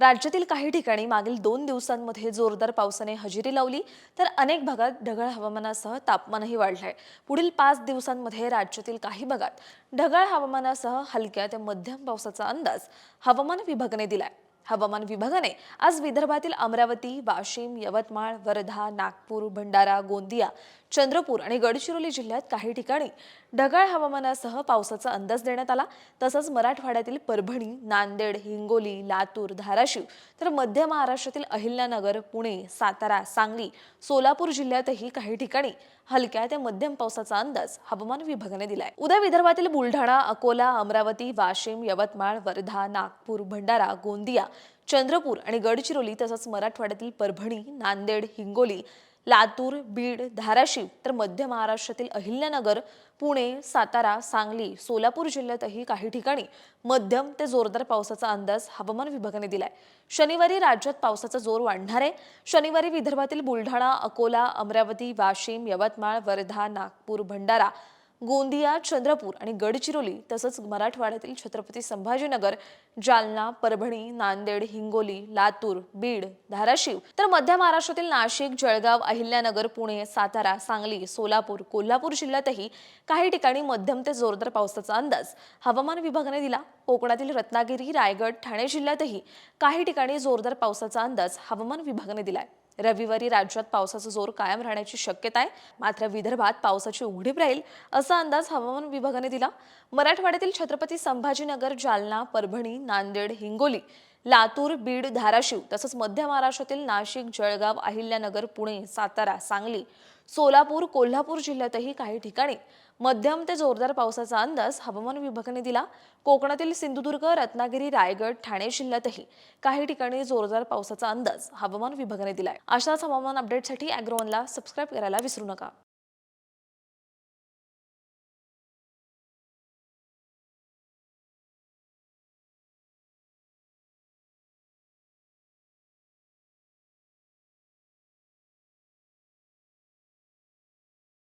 राज्यातील काही ठिकाणी मागील दोन दिवसांमध्ये जोरदार पावसाने हजेरी लावली तर अनेक भागात ढगाळ हवामानासह तापमानही वाढलं आहे पुढील पाच दिवसांमध्ये राज्यातील काही भागात ढगाळ हवामानासह हलक्या ते मध्यम पावसाचा अंदाज हवामान विभागाने आहे हवामान विभागाने आज विदर्भातील अमरावती वाशिम यवतमाळ वर्धा नागपूर भंडारा गोंदिया चंद्रपूर आणि गडचिरोली जिल्ह्यात काही ठिकाणी ढगाळ हवामानासह पावसाचा अंदाज देण्यात आला. तसंच मराठवाड्यातील परभणी नांदेड हिंगोली लातूर धाराशिव तर मध्य महाराष्ट्रातील अहिल्यानगर पुणे सातारा सांगली सोलापूर जिल्ह्यातही काही ठिकाणी हलक्या ते मध्यम पावसाचा अंदाज हवामान विभागाने दिलाय. उद्या विदर्भातील बुलढाणा अकोला अमरावती वाशिम यवतमाळ वर्धा नागपूर भंडारा गोंदिया चंद्रपूर आणि गडचिरोली तसंच मराठवाड्यातील परभणी नांदेड हिंगोली लातूर बीड धाराशिव तर मध्य महाराष्ट्रातील अहिल्यानगर पुणे सातारा सांगली सोलापूर जिल्ह्यातही काही ठिकाणी मध्यम ते जोरदार पावसाचा अंदाज हवामान विभागाने दिलाय. शनिवारी राज्यात पावसाचा जोर वाढणार आहे. शनिवारी विदर्भातील बुलढाणा अकोला अमरावती वाशिम यवतमाळ वर्धा नागपूर भंडारा गोंदिया चंद्रपूर आणि गडचिरोली तसंच मराठवाड्यातील छत्रपती संभाजीनगर जालना परभणी नांदेड हिंगोली लातूर बीड धाराशिव तर मध्य महाराष्ट्रातील नाशिक जळगाव अहिल्यानगर पुणे सातारा सांगली सोलापूर कोल्हापूर जिल्ह्यातही काही ठिकाणी मध्यम ते जोरदार पावसाचा अंदाज. हवामान विभागाने दिला. कोकणातील रत्नागिरी रायगड ठाणे जिल्ह्यातही काही ठिकाणी जोरदार पावसाचा अंदाज हवामान विभागाने दिलाय. रविवारी राज्यात पावसाचा जोर कायम राहण्याची शक्यता आहे मात्र विदर्भात पावसाची उघडीप राहील असा अंदाज हवामान विभागाने दिला. मराठवाड्यातील छत्रपती संभाजीनगर जालना परभणी नांदेड हिंगोली लातूर बीड धाराशिव तसंच मध्य महाराष्ट्रातील नाशिक जळगाव अहिल्यानगर पुणे सातारा सांगली सोलापूर कोल्हापूर जिल्ह्यातही काही ठिकाणी मध्यम ते जोरदार पावसाचा अंदाज हवामान विभागाने दिला. कोकणातील सिंधुदुर्ग रत्नागिरी रायगड ठाणे जिल्ह्यातही काही ठिकाणी जोरदार पावसाचा अंदाज हवामान विभागाने दिलाय. अशाच हवामान अपडेटसाठी अॅग्रोवनला सबस्क्राईब करायला विसरू नका.